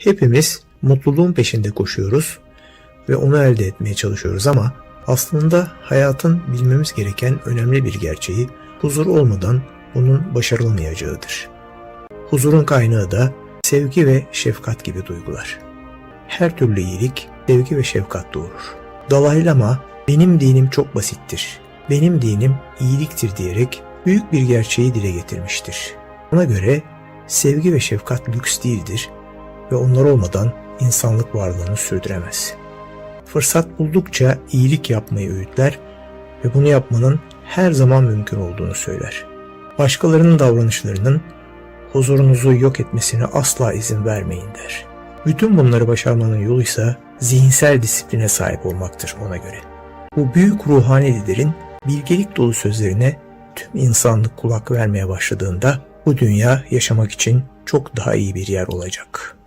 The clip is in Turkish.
Hepimiz mutluluğun peşinde koşuyoruz ve onu elde etmeye çalışıyoruz ama aslında hayatın bilmemiz gereken önemli bir gerçeği huzur olmadan bunun başarılamayacağıdır. Huzurun kaynağı da sevgi ve şefkat gibi duygular. Her türlü iyilik sevgi ve şefkat doğurur. Dalai Lama benim dinim çok basittir. Benim dinim iyiliktir diyerek büyük bir gerçeği dile getirmiştir. Ona göre sevgi ve şefkat lüks değildir ve onlar olmadan insanlık varlığını sürdüremez. Fırsat buldukça iyilik yapmayı öğütler ve bunu yapmanın her zaman mümkün olduğunu söyler. Başkalarının davranışlarının huzurunuzu yok etmesine asla izin vermeyin der. Bütün bunları başarmanın yolu ise zihinsel disipline sahip olmaktır ona göre. Bu büyük ruhani liderin bilgelik dolu sözlerine tüm insanlık kulak vermeye başladığında bu dünya yaşamak için çok daha iyi bir yer olacak.